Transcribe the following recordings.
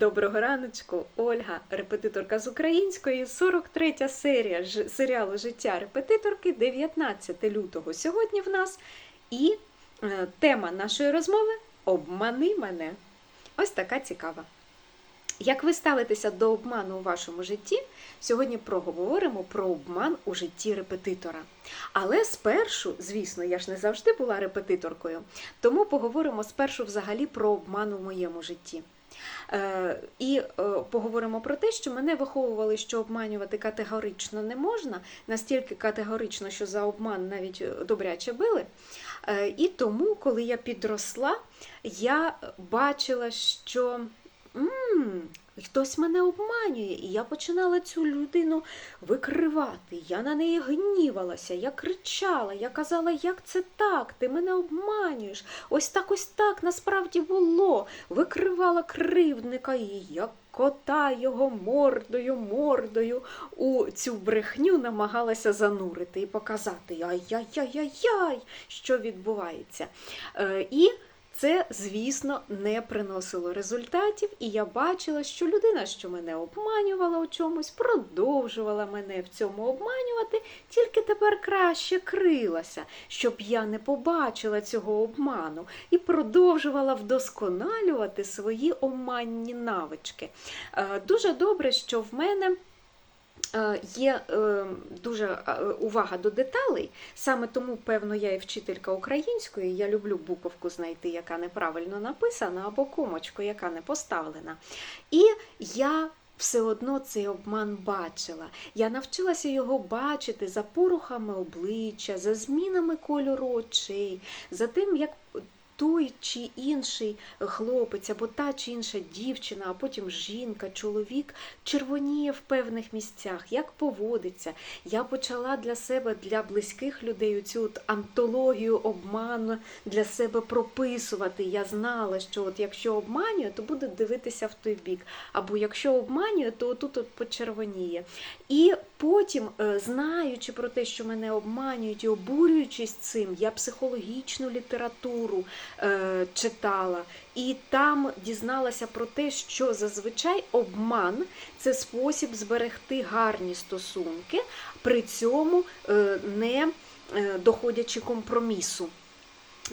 Доброго раночку, Ольга, репетиторка з української, 43 серія ж- серіалу Життя репетиторки, 19 лютого сьогодні в нас. І е, тема нашої розмови Обмани мене. Ось така цікава. Як ви ставитеся до обману у вашому житті? Сьогодні проговоримо про обман у житті репетитора. Але спершу, звісно, я ж не завжди була репетиторкою, тому поговоримо спершу взагалі про обман у моєму житті. Е, і е, поговоримо про те, що мене виховували, що обманювати категорично не можна, настільки категорично, що за обман навіть е, добряче били. І тому, коли я підросла, я бачила, що м, хтось мене обманює, і я починала цю людину викривати. Я на неї гнівалася, я кричала, я казала, як це так? Ти мене обманюєш. Ось так, ось так насправді було. Викривала кривдника і як кота його мордою, мордою у цю брехню намагалася занурити і показати ай-яй-яй-яй, що відбувається. Е, І це, звісно, не приносило результатів, і я бачила, що людина, що мене обманювала у чомусь, продовжувала мене в цьому обманювати, тільки тепер краще крилася, щоб я не побачила цього обману, і продовжувала вдосконалювати свої оманні навички. Е, Дуже добре, що в мене. Е, Є е, дуже е, увага до деталей, саме тому, певно, я і вчителька української. Я люблю буковку знайти, яка неправильно написана, або комочку, яка не поставлена. І я все одно цей обман бачила. Я навчилася його бачити за порухами обличчя, за змінами кольору очей, за тим, як той чи інший хлопець, або та чи інша дівчина, а потім жінка, чоловік червоніє в певних місцях, як поводиться. Я почала для себе, для близьких людей цю антологію обману для себе прописувати. Я знала, що от якщо обманює, то буде дивитися в той бік. Або якщо обманює, то отут от почервоніє. І потім, е, знаючи про те, що мене обманюють і обурюючись цим, я психологічну літературу читала. І там дізналася про те, що зазвичай обман це спосіб зберегти гарні стосунки, при цьому е, не е, доходячи компромісу.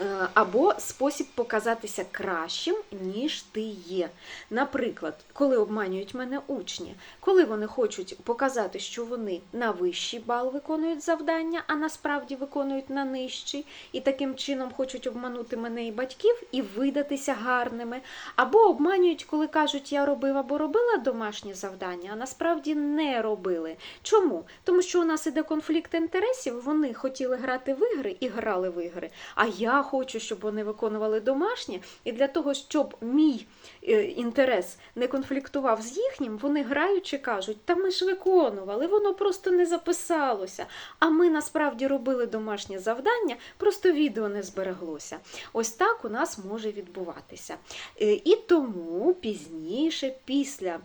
Е, Або спосіб показатися кращим, ніж ти є. Наприклад, коли обманюють мене учні, коли вони хочуть показати, що вони на вищий бал виконують завдання, а насправді виконують на нижчий, і таким чином хочуть обманути мене і батьків і видатися гарними, або обманюють, коли кажуть, я робив або робила домашнє завдання, а насправді не робили. Чому? Тому що у нас іде конфлікт інтересів, вони хотіли грати в ігри і грали в ігри. А я хочу, щоб вони виконували домашнє, і для того, щоб мій е, інтерес не конфліктував з їхнім, вони граючи кажуть, та ми ж виконували, воно просто не записалося. А ми насправді робили домашнє завдання, просто відео не збереглося. Ось так у нас може відбуватися. Е, І тому пізніше, після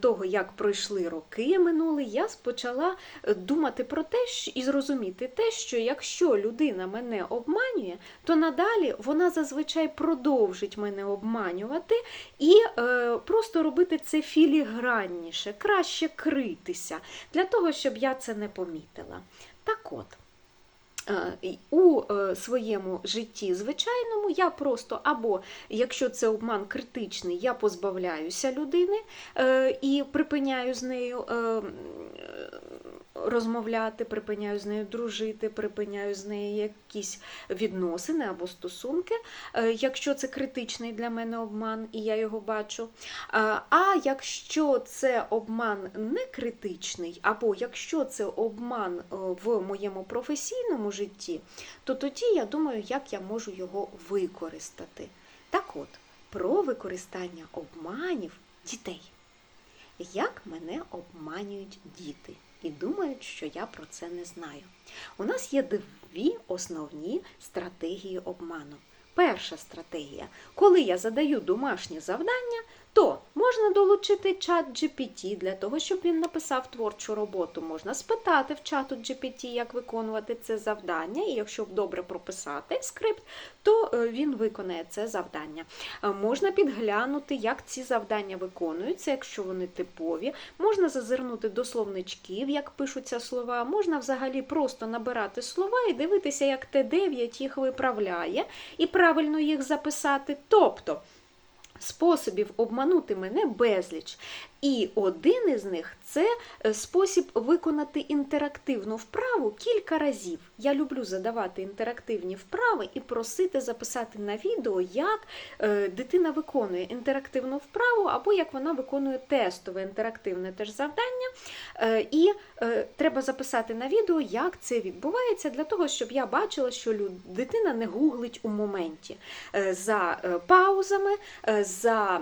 того, як пройшли роки минули, я почала е, думати про те, і зрозуміти те, що якщо людина мене обманює, то надалі вона зазвичай продовжить мене обманювати і е, просто робити це філігранніше, краще критися, для того, щоб я це не помітила. Так от. Е, У е, своєму житті звичайному я просто або якщо це обман критичний, я позбавляюся людини е, і припиняю з нею розмовляти, припиняю з нею дружити, припиняю з нею якісь відносини або стосунки, е, якщо це критичний для мене обман, і я його бачу. А а якщо це обман не критичний, або якщо це обман е, в моєму професійному житті, то тоді я думаю, як я можу його використати. Так от, про використання обманів дітей. Як мене обманюють діти і думають, що я про це не знаю. У нас є дві основні стратегії обману. Перша стратегія, коли я задаю домашнє завдання, то можна долучити чат GPT для того, щоб він написав творчу роботу. Можна спитати в чату GPT, як виконувати це завдання, і якщо добре прописати скрипт, то е, він виконає це завдання. Е, Можна підглянути, як ці завдання виконуються, якщо вони типові. Можна зазирнути до словничків, як пишуться слова. Можна взагалі просто набирати слова і дивитися, як Т9 їх виправляє, і правильно їх записати. Тобто способів обманути мене безліч. І один із них це е, спосіб виконати інтерактивну вправу кілька разів. Я люблю задавати інтерактивні вправи і просити записати на відео, як е, дитина виконує інтерактивну вправу, або як вона виконує тестове інтерактивне теж завдання. Е, І треба записати на відео, як це відбувається, для того, щоб я бачила, що дитина не гуглить у моменті за паузами, за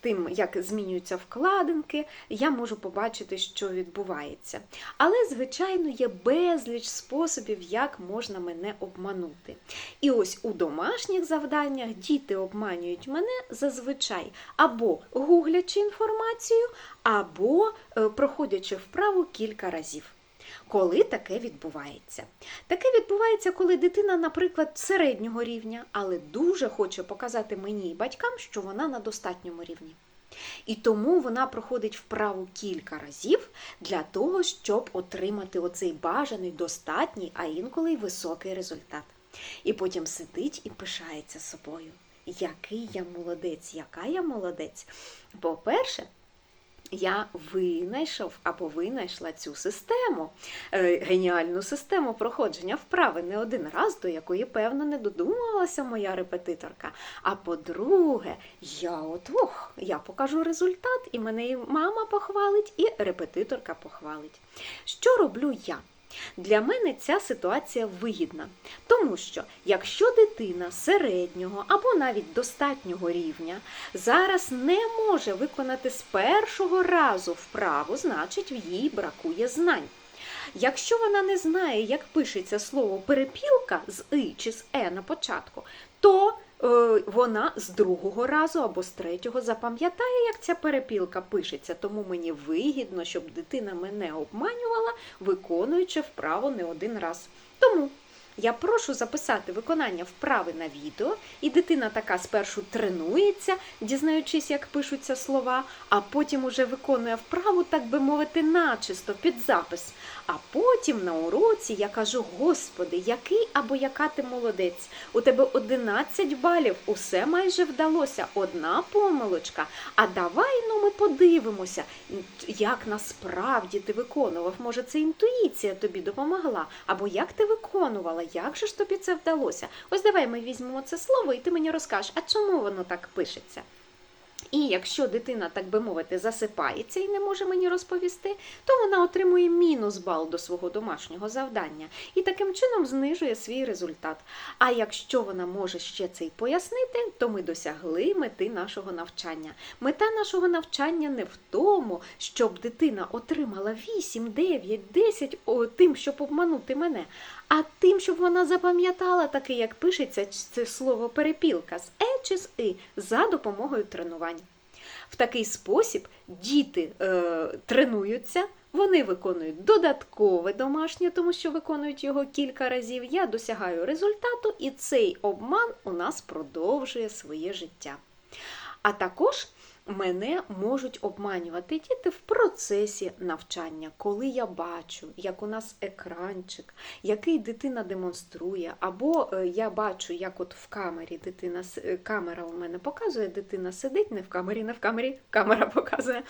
тим, як змінюються вкладинки, я можу побачити, що відбувається. Але, звичайно, є безліч способів, як можна мене обманути. І ось у домашніх завданнях діти обманюють мене зазвичай або гуглячи інформацію, або е, проходячи вправу кілька разів. Коли таке відбувається? Таке відбувається, коли дитина, наприклад, середнього рівня, але дуже хоче показати мені і батькам, що вона на достатньому рівні. І тому вона проходить вправу кілька разів для того, щоб отримати оцей бажаний, достатній, а інколи й високий результат. І потім сидить і пишається собою. Який я молодець, яка я молодець. По-перше, я винайшов або винайшла цю систему, е, геніальну систему проходження вправи не один раз, до якої, певно, не додумалася моя репетиторка. А по-друге, я от ох, я покажу результат, і мене і мама похвалить, і репетиторка похвалить. Що роблю я? Для мене ця ситуація вигідна, тому що якщо дитина середнього або навіть достатнього рівня зараз не може виконати з першого разу вправу, значить в їй бракує знань. Якщо вона не знає, як пишеться слово перепілка з и чи з е на початку, то вона з другого разу або з третього запам'ятає, як ця перепілка пишеться. Тому мені вигідно, щоб дитина мене обманювала, виконуючи вправу не один раз. Тому я прошу записати виконання вправи на відео, і дитина така спершу тренується, дізнаючись, як пишуться слова, а потім уже виконує вправу, так би мовити, начисто під запис. А потім на уроці я кажу: Господи, який або яка ти молодець! У тебе 11 балів, усе майже вдалося, одна помилочка. А давай ну ми подивимося, як насправді ти виконував. Може, це інтуїція тобі допомогла, або як ти виконувала, як же ж тобі це вдалося? Ось давай ми візьмемо це слово, і ти мені розкажеш, а чому воно так пишеться? І якщо дитина, так би мовити, засипається і не може мені розповісти, то вона отримує мінус бал до свого домашнього завдання і таким чином знижує свій результат. А якщо вона може ще це й пояснити, то ми досягли мети нашого навчання. Мета нашого навчання не в тому, щоб дитина отримала 8, 9, 10 о, тим, щоб обманути мене, а тим, щоб вона запам'ятала таке, як пишеться це слово перепілка з е чи з и за допомогою тренувань. В такий спосіб діти е, тренуються, вони виконують додаткове домашнє, тому що виконують його кілька разів. Я досягаю результату, і цей обман у нас продовжує своє життя. А також мене можуть обманювати діти в процесі навчання, коли я бачу, як у нас екранчик, який дитина демонструє, або е, я бачу, як от в камері дитина е, камера у мене показує, дитина сидить, не в камері, не в камері, камера показує,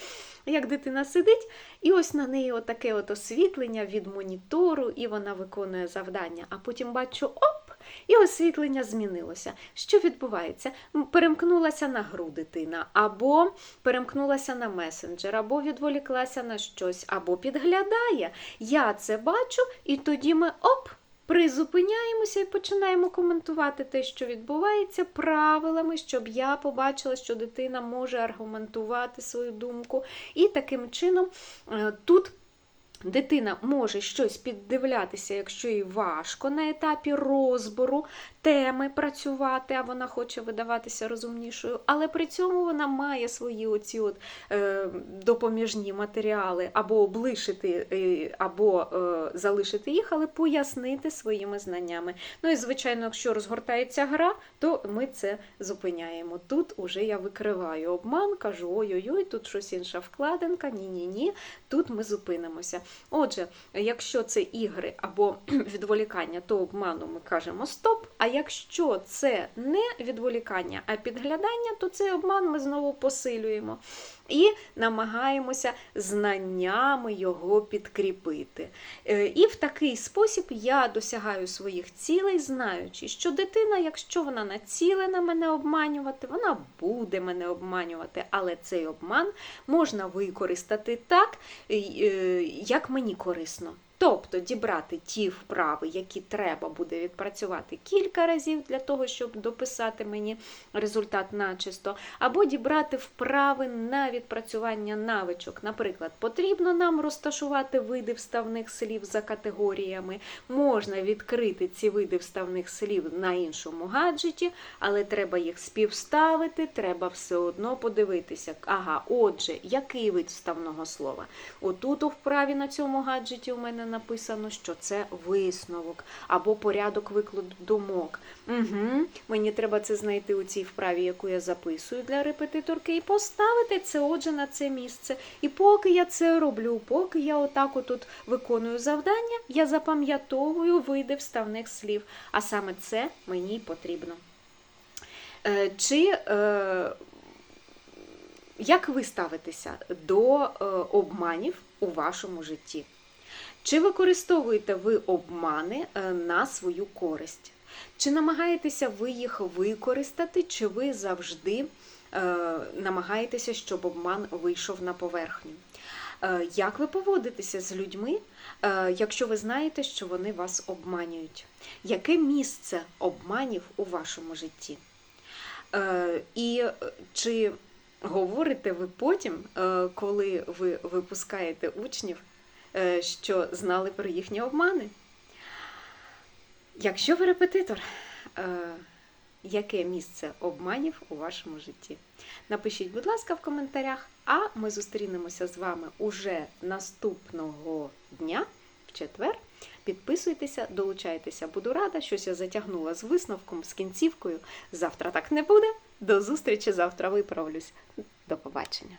як дитина сидить, і ось на неї отаке от освітлення від монітору, і вона виконує завдання. А потім бачу, оп! І освітлення змінилося. Що відбувається? Перемкнулася на гру дитина, або перемкнулася на месенджер, або відволіклася на щось, або підглядає. Я це бачу, і тоді ми оп! Призупиняємося і починаємо коментувати те, що відбувається, правилами, щоб я побачила, що дитина може аргументувати свою думку. І таким чином е, тут Дитина може щось піддивлятися, якщо їй важко на етапі розбору теми працювати, а вона хоче видаватися розумнішою, але при цьому вона має свої оці от, е, допоміжні матеріали або облишити, е, або е, залишити їх, але пояснити своїми знаннями. Ну і звичайно, якщо розгортається гра, то ми це зупиняємо. Тут уже я викриваю обман, кажу: ой-ой-ой, тут щось інша вкладинка, ні-ні-ні, тут ми зупинимося. Отже, якщо це ігри або відволікання, то обману ми кажемо стоп. А якщо це не відволікання, а підглядання, то цей обман ми знову посилюємо і намагаємося знаннями його підкріпити. Е, І в такий спосіб я досягаю своїх цілей, знаючи, що дитина, якщо вона націлена мене обманювати, вона буде мене обманювати, але цей обман можна використати так, е, як мені корисно. Тобто дібрати ті вправи, які треба буде відпрацювати кілька разів для того, щоб дописати мені результат начисто, або дібрати вправи на відпрацювання навичок. Наприклад, потрібно нам розташувати види вставних слів за категоріями. Можна відкрити ці види вставних слів на іншому гаджеті, але треба їх співставити, треба все одно подивитися. Ага, отже, який вид вставного слова? Отут у вправі на цьому гаджеті у мене написано, що це висновок або порядок викладу думок. Угу, Мені треба це знайти у цій вправі, яку я записую для репетиторки, і поставити це отже на це місце. І поки я це роблю, поки я отак отут виконую завдання, я запам'ятовую види вставних слів. А саме це мені потрібно. Е, Чи е, як ви ставитеся до е, обманів у вашому житті? Чи використовуєте ви обмани е, на свою користь? Чи намагаєтеся ви їх використати, чи ви завжди е, намагаєтеся, щоб обман вийшов на поверхню? Е, Як ви поводитеся з людьми, якщо ви знаєте, що вони вас обманюють? Яке місце обманів у вашому житті? І чи говорите ви потім, коли ви випускаєте учнів, що знали про їхні обмани? Якщо ви репетитор, е, яке місце обманів у вашому житті? Напишіть, будь ласка, в коментарях, а ми зустрінемося з вами уже наступного дня, в четвер. Підписуйтеся, долучайтеся, буду рада. Щось я затягнула з висновком, з кінцівкою. Завтра так не буде. До зустрічі завтра виправлюсь. До побачення.